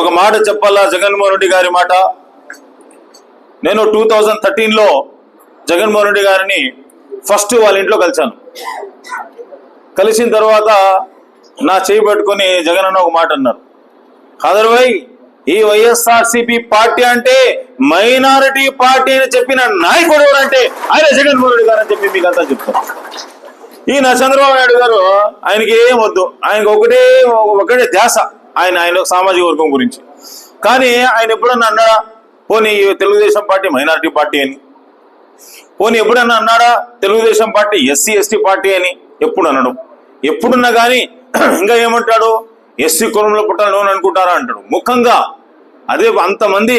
ఒక మాట చెప్పాలా జగన్మోహన్ రెడ్డి గారి మాట? నేను టూ థౌజండ్ థర్టీన్లో జగన్మోహన్ రెడ్డి గారిని ఫస్ట్ వాళ్ళ ఇంట్లో కలిశాను. కలిసిన తర్వాత నా చేయి పట్టుకొని జగన్ అన్న ఒక మాట అన్నారు. అదర్వై ఈ వైఎస్ఆర్సిపి పార్టీ అంటే మైనారిటీ పార్టీ అని చెప్పిన నాయకుడు ఎవరంటే ఆయన జగన్మోహన్ రెడ్డి గారు అని చెప్పి మీకు అంతా చెప్తాను ఈయన చంద్రబాబు నాయుడు గారు ఆయనకి ఏం వద్దు. ఆయనకు ఒకటే ఒకటే ధ్యాస. ఆయన ఆయన సామాజిక వర్గం గురించి. కానీ ఆయన ఎప్పుడన్నా అన్నాడా పోనీ తెలుగుదేశం పార్టీ మైనారిటీ పార్టీ అని? పోనీ ఎప్పుడన్నా అన్నాడా Telugu Desam party SC ST party అని? ఎప్పుడు అనడం. ఎప్పుడున్నా కానీ ఇంకా ఏమంటాడు? ఎస్సీ కులంలో పుట్టాను అని అనుకుంటారా అంటాడు. ముఖ్యంగా అదే అంతమంది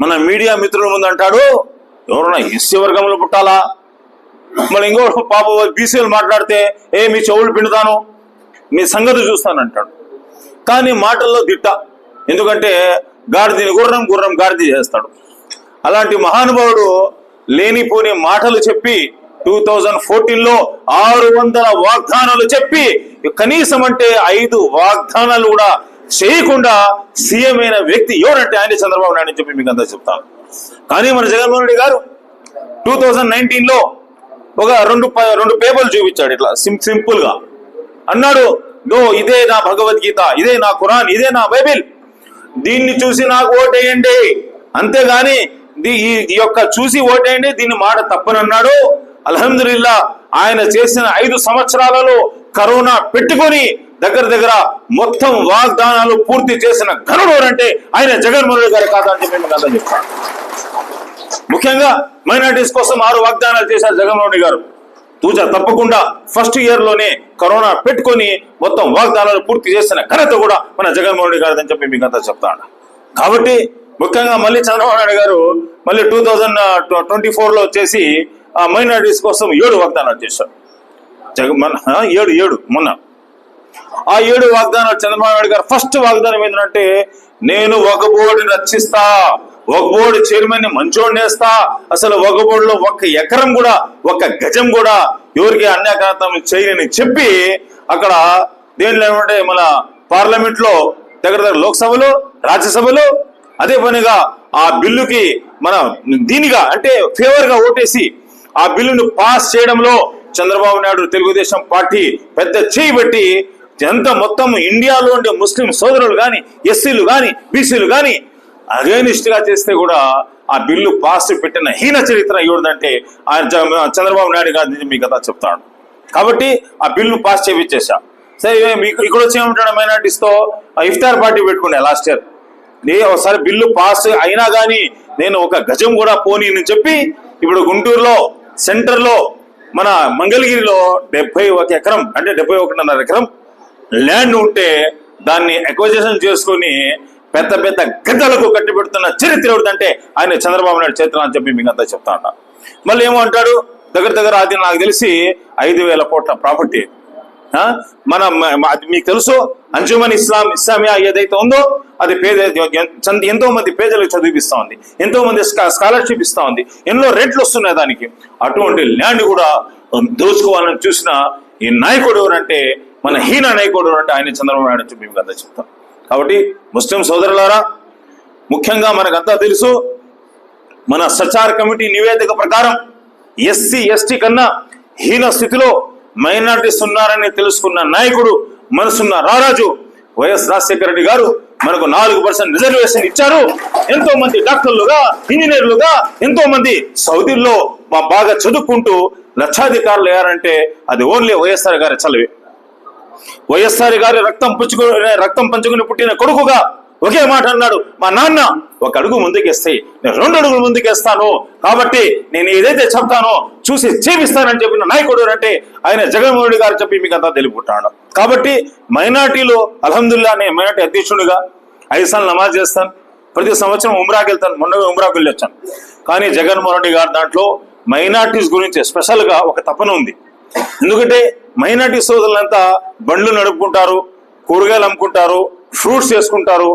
మన మీడియా మిత్రుల ముందు అంటాడు ఎవరన్నా ఎస్సీ వర్గంలో పుట్టాలా? మళ్ళీ ఇంకో పాప బీసీలు మాట్లాడితే ఏ మీ చెవులు పిండుతాను మీ సంగతి చూస్తాను అంటాడు. కానీ మాటల్లో దిట్ట. ఎందుకంటే గాడిదని గుర్రం గుర్రం గాడిది చేస్తాడు. అలాంటి మహానుభావుడు లేనిపోని మాటలు చెప్పి టూ థౌజండ్ ఫోర్టీన్లో ఆరు వందల వాగ్దానాలు చెప్పి కనీసం అంటే ఐదు వాగ్దానాలు కూడా చేయకుండా సీఎం అయిన వ్యక్తి ఎవరంటే ఆయన చంద్రబాబు నాయుడు చెప్పి మీకు అంతా చెప్తాను. కానీ మన జగన్మోహన్ రెడ్డి గారు టూ థౌజండ్ నైన్టీన్లో ఒక రెండు రెండు పేపర్లు చూపించాడు ఇట్లా సిం సింపుల్గా. అన్నాడు నో ఇదే నా భగవద్గీత ఇదే నా ఖురాన్ ఇదే నా బైబిల్. దీన్ని చూసి నాకు ఓటేయండి. అంతేగాని దీ- ఈ యొక్క చూసి ఓటేయండి దీన్ని మాట తప్పనన్నాడు. అల్హమ్దుల్లా ఆయన చేసిన ఐదు సంవత్సరాలలో కరోనా పెట్టుకొని దగ్గర దగ్గర మొత్తం వాగ్దానాలు పూర్తి చేసిన ఘనుడు అంటే ఆయన జగన్మోహన్ రెడ్డి గారు కాదా చెప్పి కథ చెప్తాను ముఖ్యంగా మైనార్టీస్ కోసం ఆరు వాగ్దానాలు చేశారు జగన్మోహన్ రెడ్డి గారు. తూచా తప్పకుండా ఫస్ట్ ఇయర్లోనే కరోనా పెట్టుకొని మొత్తం వాగ్దానాలు పూర్తి చేసిన ఘనత కూడా మన జగన్మోహన్ రెడ్డి గారు అని చెప్పి మీకు అంతా చెప్తాను కాబట్టి ముఖ్యంగా మళ్ళీ చంద్రబాబు నాయుడు గారు మళ్ళీ టూ థౌజండ్ ట్వంటీ ఫోర్లో వచ్చేసి ఆ మైనారిటీస్ కోసం ఏడు వాగ్దానాలు చేశారు. జగన్ ఏడు ఏడు మొన్న. ఆ ఏడు వాగ్దానాలు చంద్రబాబు నాయుడు గారు ఫస్ట్ వాగ్దానం ఏంటంటే నేను ఒక బోర్డుని రక్షిస్తా. ఒక చైర్మన్ని మంచోడిని వేస్తా. అసలు ఒకబోర్డులో ఒక్క ఎకరం కూడా ఒక్క గజం కూడా ఎవరికి అన్యాక్రాంతం చేయని చెప్పి అక్కడ దేంట్లో ఏమంటే మన పార్లమెంట్లో దగ్గర దగ్గర లోక్సభలో రాజ్యసభలో అదే పనిగా ఆ బిల్లుకి మన దీనిగా అంటే ఫేవర్గా ఓటేసి ఆ బిల్లును పాస్ చేయడంలో చంద్రబాబు నాయుడు తెలుగుదేశం పార్టీ పెద్ద చేయి ఎంత మొత్తం ఇండియాలో ఉండే ముస్లిం సోదరులు గాని ఎస్సీలు గాని బీసీలు గాని అగైనిస్ట్గా చేస్తే కూడా ఆ బిల్లు పాస్ పెట్టిన హీన చరిత్ర ఏంటంటే ఆయన చంద్రబాబు నాయుడు గారి మీకు కథ చెప్తాడు. కాబట్టి ఆ బిల్లు పాస్ చేయించేసా సరే మీకు ఇక్కడ వచ్చి ఏమంటాడు మైనార్టీస్తో ఆ ఇఫ్తార్ పార్టీ పెట్టుకునే లాస్ట్ ఇయర్. నే ఒకసారి బిల్లు పాస్ అయినా కానీ నేను ఒక గజం కూడా పోనీ అని చెప్పి ఇప్పుడు గుంటూరులో సెంటర్లో మన మంగళగిరిలో డెబ్బై ఒక ఎకరం అంటే డెబ్బై ఒకటిన్నర ఎకరం ల్యాండ్ ఉంటే దాన్ని ఎక్వజేషన్ చేసుకొని పెద్ద పెద్ద గద్దలకు కట్టిపెడుతున్న చరిత్ర ఎవరిదంటే ఆయన చంద్రబాబు నాయుడు చరిత్ర అని చెప్పి మీకు అంతా చెప్తా ఉంటా. మళ్ళీ ఏమో అంటాడు? దగ్గర దగ్గర అది నాకు తెలిసి ఐదు వేల కోట్ల ప్రాపర్టీ. ఆ? మన అది మీకు తెలుసు? అంజుమన్ ఇస్లాం ఇస్లామియా ఏదైతే ఉందో అది పేద ఎంతో మంది పేదలకు చదివిపిస్తా ఉంది. ఎంతో మంది స్కాలర్షిప్ ఇస్తా ఉంది. ఎన్నో రేట్లు వస్తున్నాయి దానికి. అటువంటి ల్యాండ్ కూడా దోచుకోవాలని చూసిన ఈ నాయకుడు ఎవరంటే మన హీన నాయకుడు ఎవరంటే ఆయన చంద్రబాబు నాయుడు అని చెప్పి మీకు అంతా చెప్తాం. కాబట్టి ముస్లిం సోదరులారా ముఖ్యంగా మనకంతా తెలుసు మన సచార్ కమిటీ నివేదిక ప్రకారం ఎస్సీ ఎస్టీ కన్నా హీన స్థితిలో మైనార్టీస్ ఉన్నారని తెలుసుకున్న నాయకుడు మనసున్న రారాజు వైఎస్ రాజశేఖర రెడ్డి గారు మనకు నాలుగు పర్సెంట్ రిజర్వేషన్ ఇచ్చారు. ఎంతో మంది డాక్టర్లుగా ఇంజనీర్లుగా ఎంతో మంది సౌదీల్లో మా బాగా చదువుకుంటూ లక్షాధికారులు అయ్యారంటే అది ఓన్లీ వైఎస్ఆర్ గారి చలవే. వైఎస్ఆర్ గారి రక్తం పుచ్చుకుని రక్తం పంచుకుని పుట్టిన కొడుకుగా ఒకే మాట అన్నాడు. మా నాన్న ఒక అడుగు ముందుకేస్తే నేను రెండు అడుగులు ముందుకేస్తాను. కాబట్టి నేను ఏదైతే చెప్తానో చూసి చేపిస్తానని చెప్పిన నాయకుడు అంటే ఆయన జగన్మోహన్ రెడ్డి గారు చెప్పి మీకు అంతా తెలియపుట్టాడు కాబట్టి మైనార్టీలో అలహదుల్లా నేను మైనార్టీ అధ్యక్షుడిగా ఐదు సార్లు నమాజ్ చేస్తాను. ప్రతి సంవత్సరం ఉమ్రాకి వెళ్తాను. మొన్న ఉమ్రాకి వెళ్ళి వచ్చాను కానీ జగన్మోహన్ రెడ్డి గారి దాంట్లో మైనార్టీస్ గురించి స్పెషల్గా ఒక తపన ఉంది. ఎందుకంటే మైనార్టీ సోదరులంతా బండ్లు నడుపుకుంటారు కూరగాయలు అమ్ముకుంటారు ఫ్రూట్స్ చేసుకుంటారు.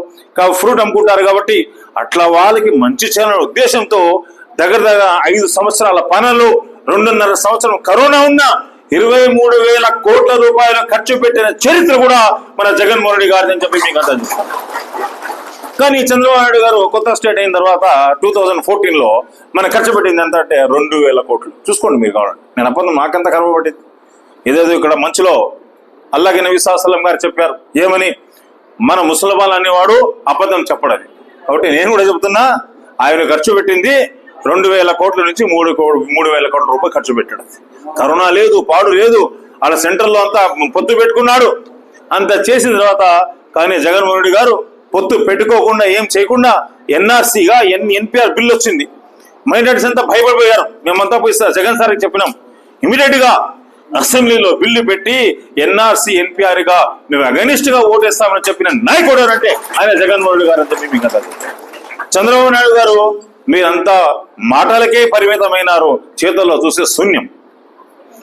ఫ్రూట్ అమ్ముకుంటారు కాబట్టి అట్లా వాళ్ళకి మంచి చేయాలనే ఉద్దేశంతో దగ్గర దగ్గర ఐదు సంవత్సరాల పనులు రెండున్నర సంవత్సరం కరోనా ఉన్నా ఇరవై మూడు వేల కోట్ల రూపాయలు ఖర్చు పెట్టిన చరిత్ర కూడా మన జగన్మోహన్ రెడ్డి గారిని చెప్పి మీకు అర్థం చేస్తాను కానీ చంద్రబాబు గారు కొత్త స్టేట్ అయిన తర్వాత టూ థౌజండ్ ఫోర్టీన్లో మన ఖర్చు పెట్టింది ఎంత అంటే రెండు వేల కోట్లు. చూసుకోండి మీరు కావాలండి నేను అప్పుడు నాకెంత కర్మ పట్టింది ఇదేదో ఇక్కడ మంచులో అల్లగిన విశ్వాసలం గారు చెప్పారు. ఏమని? మన ముసలబాల్ అనేవాడు అబద్ధం చెప్పడని. కాబట్టి నేను కూడా చెబుతున్నా ఆయన ఖర్చు పెట్టింది రెండు వేల కోట్ల నుంచి మూడు కో- మూడు వేల కోట్ల రూపాయలు ఖర్చు పెట్టాడు. కరోనా లేదు పాడు లేదు. ఆడ సెంటర్లో అంతా పొత్తు పెట్టుకున్నాడు. అంత చేసిన తర్వాత కానీ జగన్మోహన్ రెడ్డి గారు పొత్తు పెట్టుకోకుండా ఏం చేయకుండా ఎన్ఆర్సీగా ఎన్ ఎన్పిఆర్ బిల్ వచ్చింది. మైనార్టీస్ అంతా భయపడిపోయారు. మేమంతా పోయి జగన్ సార్కి చెప్పినాం. ఇమీడియట్గా అసెంబ్లీలో బిల్లు పెట్టి ఎన్ఆర్సీ ఎన్పిఆర్గా మేము అగనిస్ట్గా ఓటేస్తామని చెప్పిన నాయకుడు అంటే ఆయన జగన్మోహన్ రెడ్డి గారు అని చెప్పి కదా చంద్రబాబు నాయుడు గారు మీరంతా మాటలకే పరిమితమైనారు. చేతుల్లో చూసే శూన్యం.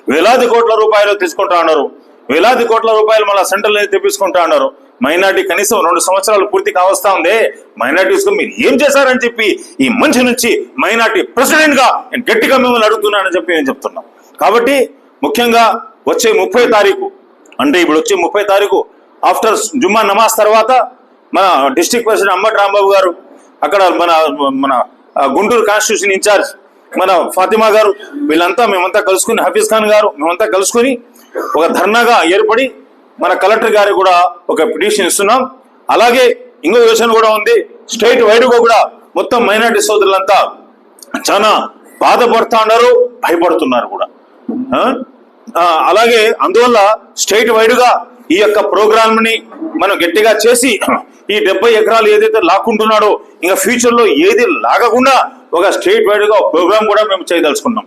వేలాది కోట్ల రూపాయలు తీసుకుంటా ఉన్నారు వేలాది కోట్ల రూపాయలు మళ్ళీ సెంట్రల్ నుంచి తెప్పించుకుంటా అన్నారు. మైనార్టీ కనీసం రెండు సంవత్సరాలు పూర్తి కావస్తా ఉంది. మైనార్టీస్కు మీరు ఏం చేశారని చెప్పి ఈ మంచి నుంచి మైనార్టీ ప్రెసిడెంట్గా నేను గట్టిగా మిమ్మల్ని అడుగుతున్నానని చెప్పి నేను చెప్తున్నాం. కాబట్టి ముఖ్యంగా వచ్చే ముప్పై తారీఖు అంటే ఇప్పుడు వచ్చే ముప్పై తారీఖు ఆఫ్టర్ జుమ్మా నమాజ్ తర్వాత మన డిస్టిక్ ప్రెసిడెంట్ అంబటి రాంబాబు గారు అక్కడ మన మన గుంటూరు కాన్స్టిట్యూషన్ ఇన్ఛార్జ్ మన ఫాతిమా గారు వీళ్ళంతా మేమంతా కలుసుకుని హఫీజ్ ఖాన్ గారు మేమంతా కలుసుకుని ఒక ధర్నాగా ఏర్పడి మన కలెక్టర్ గారికి కూడా ఒక పిటిషన్ ఇస్తున్నాం. అలాగే ఇంకో యోచన కూడా ఉంది. స్టేట్ వైడ్గా కూడా మొత్తం మైనార్టీ సోదరులంతా చాలా బాధపడుతూ ఉన్నారు భయపడుతున్నారు కూడా. అలాగే అందువల్ల స్టేట్ వైడ్గా ఈ యొక్క ప్రోగ్రామ్ని మనం గట్టిగా చేసి ఈ డెబ్బై ఎకరాలు ఏదైతే లాక్కుంటున్నాడో ఇంకా ఫ్యూచర్లో ఏది లాగకుండా ఒక స్టేట్ వైడ్గా ప్రోగ్రామ్ కూడా మేము చేయదలుచుకున్నాం.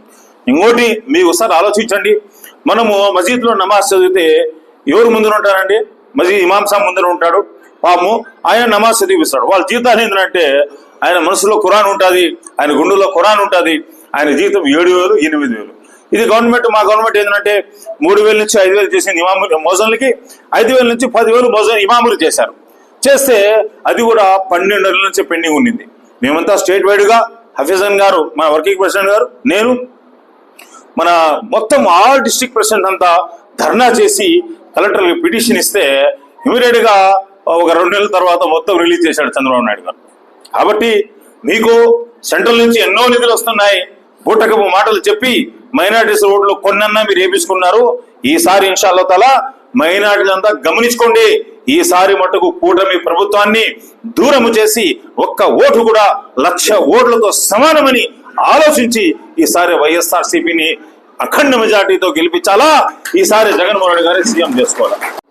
ఇంకోటి మీ ఒకసారి ఆలోచించండి. మనము మసీద్లో నమాజ్ చదివితే ఎవరు ముందర ఉంటారండి? మసీద్ ఇమాం సాబ్ ముందర ఉంటాడు. పాము ఆయన నమాజ్ చదివిస్తాడు. వాళ్ళ జీతాలు ఏంటంటే ఆయన మనసులో ఖురాన్ ఉంటుంది ఆయన గుండెలో ఖురాన్ ఉంటుంది ఆయన జీతం ఏడు వేలు ఎనిమిది వేలు. ఇది గవర్నమెంట్ మా గవర్నమెంట్ ఏంటంటే మూడు వేల నుంచి ఐదు వేలు చేసింది ఇమాము మోజన్లకి ఐదు వేల నుంచి పదివేలు మోజన్ ఇమాములు చేశారు. చేస్తే అది కూడా పన్నెండు నెలల నుంచి పెండింగ్ ఉండింది. మేమంతా స్టేట్ వైడ్గా హఫీజన్ గారు మా వర్కింగ్ ప్రెసిడెంట్ గారు నేను మన మొత్తం ఆల్ డిస్టిక్ ప్రెసిడెంట్ అంతా ధర్నా చేసి కలెక్టర్కి పిటిషన్ ఇస్తే ఇమీడియట్గా ఒక రెండు నెలల తర్వాత మొత్తం రిలీజ్ చేశాడు చంద్రబాబు నాయుడు గారు. కాబట్టి మీకు సెంట్రల్ నుంచి ఎన్నో నిధులు వస్తున్నాయి. బూటకపు మాటలు చెప్పి మైనార్టీస్ ఓట్లు కొన్నన్నా మీరు వేపించుకున్నారు. ఈసారి ఇన్షాల్లో తల మైనార్టీలంతా గమనించుకోండి. ఈసారి మటుకు కూటమి ప్రభుత్వాన్ని దూరము చేసి ఒక్క ఓటు కూడా లక్ష ఓట్లతో సమానమని ఆలోచించి ఈసారి వైఎస్ఆర్ సిపిని అఖండ మెజార్టీతో గెలిపించాలా? ఈసారి జగన్మోహన్ రెడ్డి గారి సీఎం చేసుకోవాలా?